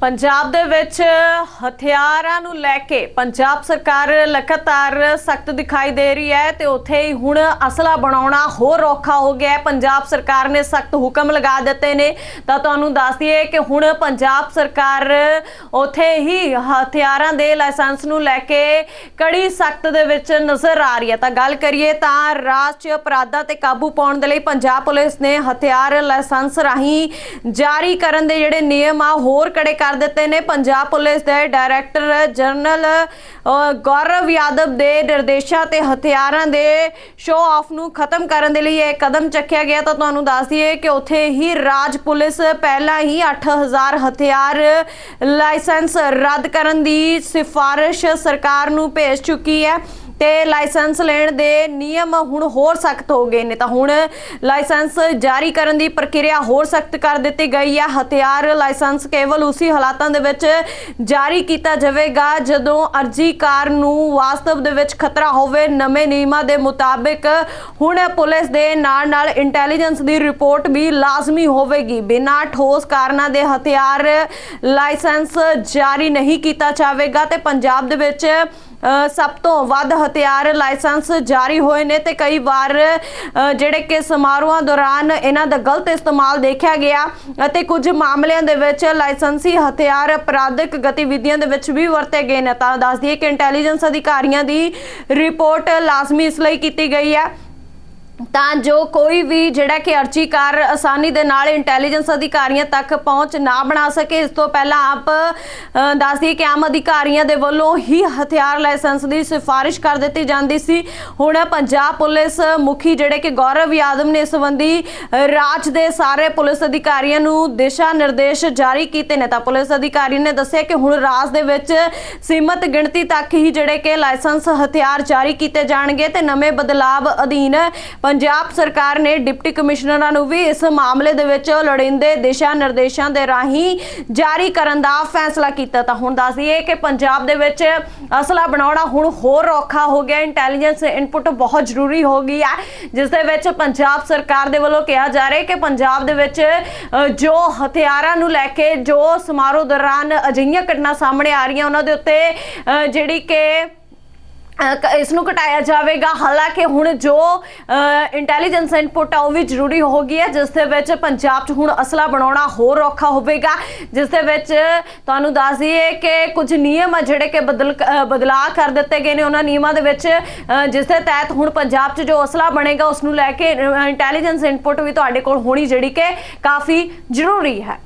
ਪੰਜਾਬ ਦੇ ਵਿੱਚ ਹਥਿਆਰਾਂ ਨੂੰ ਲੈ ਕੇ ਪੰਜਾਬ ਸਰਕਾਰ ਲਗਾਤਾਰ ਸਖਤ ਦਿਖਾਈ ਦੇ ਰਹੀ ਹੈ ਤੇ ਉੱਥੇ ਹੀ ਹੁਣ ਅਸਲਾ ਬਣਾਉਣਾ ਹੋਰ ਔਖਾ ਹੋ ਗਿਆ ਹੈ। ਪੰਜਾਬ ਸਰਕਾਰ ਨੇ ਸਖਤ ਹੁਕਮ ਲਗਾ ਦਿੱਤੇ ਨੇ। ਤਾਂ ਤੁਹਾਨੂੰ ਦੱਸ ਦਈਏ ਕਿ ਹੁਣ ਪੰਜਾਬ ਸਰਕਾਰ ਉੱਥੇ ਹੀ ਹਥਿਆਰਾਂ ਦੇ ਲਾਇਸੈਂਸ ਨੂੰ ਲੈ ਕੇ ਕੜੀ ਸਖਤ ਦੇ ਵਿੱਚ ਨਜ਼ਰ ਆ ਰਹੀ ਹੈ। ਤਾਂ ਗੱਲ ਕਰੀਏ ਤਾਂ ਰਾਜ ਅਪਰਾਧਾਂ ਤੇ ਕਾਬੂ ਪਾਉਣ ਦੇ ਲਈ ਪੰਜਾਬ ਪੁਲਿਸ ਨੇ ਹਥਿਆਰ ਲਾਇਸੈਂਸ ਰਾਹੀਂ ਜਾਰੀ ਕਰਨ ਦੇ ਜਿਹੜੇ ਨਿਯਮ ਆ, ਹੋਰ ਕੜੇ ਕਰ ਦਿੱਤੇ ਨੇ। ਪੰਜਾਬ ਪੁਲਿਸ ਦੇ ਡਾਇਰੈਕਟਰ ਜਨਰਲ ਗੌਰਵ ਯਾਦਵ ਦੇ ਨਿਰਦੇਸ਼ਾਂ ਤੇ ਹਥਿਆਰਾਂ ਦੇ ਸ਼ੋਅ ਆਫ ਨੂੰ ਖਤਮ ਕਰਨ ਦੇ ਲਈ ਇਹ ਕਦਮ ਚੱਕਿਆ ਗਿਆ। ਤਾਂ ਤੁਹਾਨੂੰ ਦੱਸ ਦਈਏ ਕਿ ਉੱਥੇ ਹੀ ਰਾਜ ਪੁਲਿਸ ਪਹਿਲਾਂ ਹੀ 8000 ਹਥਿਆਰ ਲਾਇਸੈਂਸ ਰੱਦ ਕਰਨ ਦੀ ਸਿਫਾਰਿਸ਼ ਸਰਕਾਰ ਨੂੰ ਭੇਜ ਚੁੱਕੀ ਹੈ। ਤੇ ਲਾਇਸੈਂਸ ਲੈਣ ਦੇ ਨਿਯਮ ਹੁਣ ਹੋਰ ਸਖਤ ਹੋ ਗਏ ਨੇ। ਤਾਂ ਹੁਣ ਲਾਇਸੈਂਸ ਜਾਰੀ ਕਰਨ ਦੀ ਪ੍ਰਕਿਰਿਆ ਹੋਰ ਸਖਤ ਕਰ ਦਿੱਤੀ ਗਈ ਹੈ ਹਥਿਆਰ ਲਾਇਸੈਂਸ ਕੇਵਲ ਉਸੇ ਹਾਲਾਤਾਂ ਦੇ ਵਿੱਚ ਜਾਰੀ ਕੀਤਾ ਜਾਵੇਗਾ, ਜਦੋਂ ਅਰਜ਼ੀਕਾਰ ਨੂੰ ਵਾਸਤਵ ਦੇ ਵਿੱਚ ਖਤਰਾ ਹੋਵੇ। ਨਵੇਂ ਨਿਯਮਾਂ ਦੇ ਮੁਤਾਬਿਕ ਹੁਣ ਪੁਲਿਸ ਦੇ ਨਾਲ ਨਾਲ ਇੰਟੈਲੀਜੈਂਸ ਦੀ ਰਿਪੋਰਟ ਵੀ ਲਾਜ਼ਮੀ ਹੋਵੇਗੀ। ਬਿਨਾਂ ਠੋਸ ਕਾਰਨਾਂ ਦੇ ਹਥਿਆਰ ਲਾਇਸੈਂਸ ਜਾਰੀ ਨਹੀਂ ਕੀਤਾ ਜਾਵੇਗਾ ਤੇ ਪੰਜਾਬ ਦੇ ਵਿੱਚ ਸਭ ਤੋਂ ਵੱਧ ਹਥਿਆਰ ਲਾਇਸੈਂਸ ਜਾਰੀ ਹੋਏ ਨੇ ਤੇ ਕਈ ਵਾਰ ਜਿਹੜੇ ਕਿ ਸਮਾਰੋਹਾਂ ਦੌਰਾਨ ਇਹਨਾਂ ਦਾ ਗਲਤ ਇਸਤੇਮਾਲ ਦੇਖਿਆ ਗਿਆ ਅਤੇ ਕੁਝ ਮਾਮਲਿਆਂ ਦੇ ਵਿੱਚ ਲਾਇਸੈਂਸੀ ਹਥਿਆਰ ਅਪਰਾਧਿਕ ਗਤੀਵਿਧੀਆਂ ਦੇ ਵਿੱਚ ਵੀ ਵਰਤੇ ਗਏ ਨੇ। ਤਾਂ ਦੱਸ ਦਈਏ ਕਿ ਇੰਟੈਲੀਜੈਂਸ ਅਧਿਕਾਰੀਆਂ ਦੀ ਰਿਪੋਰਟ ਲਾਜ਼ਮੀ ਇਸ ਲਈ ਕੀਤੀ ਗਈ ਹੈ। ਤਾਂ ਜੋ ਕੋਈ ਵੀ ਜਿਹੜਾ ਕਿ ਅਰਜ਼ੀਕਾਰ ਆਸਾਨੀ ਦੇ ਨਾਲ ਇੰਟੈਲੀਜੈਂਸ ਅਧਿਕਾਰੀਆਂ ਤੱਕ ਪਹੁੰਚ ਨਾ ਬਣਾ ਸਕੇ ਇਸ ਤੋਂ ਪਹਿਲਾਂ ਆਪ ਅ, ਕਿ ਆਮ ਅਧਿਕਾਰੀਆਂ ਦੇ ਵੱਲੋਂ ਹੀ ਹਥਿਆਰ ਲਾਇਸੈਂਸ ਦੀ ਸਿਫਾਰਿਸ਼ ਕਰ ਦਿੱਤੀ ਜਾਂਦੀ ਸੀ। ਹੁਣ ਪੰਜਾਬ ਪੁਲਿਸ ਮੁਖੀ ਜਿਹੜੇ ਕਿ ਗੌਰਵ ਯਾਦਵ ਨੇ ਇਸ ਸੰਬੰਧੀ ਰਾਜ ਦੇ ਸਾਰੇ ਪੁਲਿਸ ਅਧਿਕਾਰੀਆਂ ਨੂੰ ਦਿਸ਼ਾ ਨਿਰਦੇਸ਼ ਜਾਰੀ ਕੀਤੇ ਨੇ। ਤਾਂ ਪੁਲਿਸ ਅਧਿਕਾਰੀ ਨੇ ਦੱਸਿਆ ਕਿ ਹੁਣ ਰਾਜ ਦੇ ਵਿੱਚ ਸੀਮਤ ਗਿਣਤੀ ਤੱਕ ਹੀ ਜਿਹੜੇ ਕਿ ਲਾਇਸੈਂਸ ਹਥਿਆਰ ਜਾਰੀ ਕੀਤੇ ਜਾਣਗੇ ਤੇ ਨਵੇਂ ਬਦਲਾਵ ਅਧੀਨ ਪੰਜਾਬ ਸਰਕਾਰ ਨੇ ਡਿਪਟੀ ਕਮਿਸ਼ਨਰਾਂ ਨੂੰ ਵੀ ਇਸ ਮਾਮਲੇ ਦੇ ਵਿੱਚ ਲੋੜੀਂਦੇ ਦਿਸ਼ਾ ਨਿਰਦੇਸ਼ਾਂ ਦੇ ਰਾਹੀਂ ਜਾਰੀ ਕਰਨ ਦਾ ਫੈਸਲਾ ਕੀਤਾ। ਤਾਂ ਹੁਣ ਦੱਸ ਦਈਏ ਕਿ ਪੰਜਾਬ ਦੇ ਵਿੱਚ ਅਸਲਾ ਬਣਾਉਣਾ ਹੁਣ ਹੋਰ ਔਖਾ ਹੋ ਗਿਆ। ਇੰਟੈਲੀਜੈਂਸ ਇਨਪੁਟ ਬਹੁਤ ਜ਼ਰੂਰੀ ਹੋ ਗਈ ਹੈ। ਜਿਸ ਦੇ ਵਿੱਚ ਪੰਜਾਬ ਸਰਕਾਰ ਦੇ ਵੱਲੋਂ ਕਿਹਾ ਜਾ ਰਿਹਾ ਹੈ ਕਿ ਪੰਜਾਬ ਦੇ ਵਿੱਚ ਜੋ ਹਥਿਆਰਾਂ ਨੂੰ ਲੈ ਕੇ ਜੋ ਸਮਾਰੋਹ ਦੌਰਾਨ ਅਜਿਹੀਆਂ ਘਟਨਾ ਸਾਹਮਣੇ ਆ ਰਹੀਆਂ, ਉਹਨਾਂ ਦੇ ਉੱਤੇ ਜਿਹੜੀ ਕਿ ਇਸ ਨੂੰ ਘਟਾਇਆ ਜਾਵੇਗਾ। ਹਾਲਾਂਕਿ ਹੁਣ ਜੋ ਇੰਟੈਲੀਜੈਂਸ ਇਨਪੁਟ ਆ ਉਹ ਵੀ ਜ਼ਰੂਰੀ ਹੋ ਗਈ ਹੈ ਜਿਸ ਦੇ ਵਿੱਚ ਪੰਜਾਬ 'ਚ ਹੁਣ ਅਸਲਾ ਬਣਾਉਣਾ ਹੋਰ ਔਖਾ ਹੋਵੇਗਾ। ਜਿਸ ਦੇ ਵਿੱਚ ਤੁਹਾਨੂੰ ਦੱਸ ਦਈਏ ਕਿ ਕੁਝ ਨਿਯਮ ਆ ਜਿਹੜੇ ਕਿ ਬਦਲ ਅ, ਬਦਲਾਅ ਕਰ ਦਿੱਤੇ ਗਏ ਨੇ। ਉਹਨਾਂ ਨਿਯਮਾਂ ਦੇ ਵਿੱਚ ਜਿਸ ਦੇ ਤਹਿਤ ਹੁਣ ਪੰਜਾਬ 'ਚ ਜੋ ਅਸਲਾ ਬਣੇਗਾ ਉਸ ਨੂੰ ਲੈ ਕੇ ਇੰਟੈਲੀਜੈਂਸ ਇਨਪੁਟ ਵੀ ਤੁਹਾਡੇ ਕੋਲ ਹੋਣੀ ਜਿਹੜੀ ਕਿ ਕਾਫੀ ਜ਼ਰੂਰੀ ਹੈ।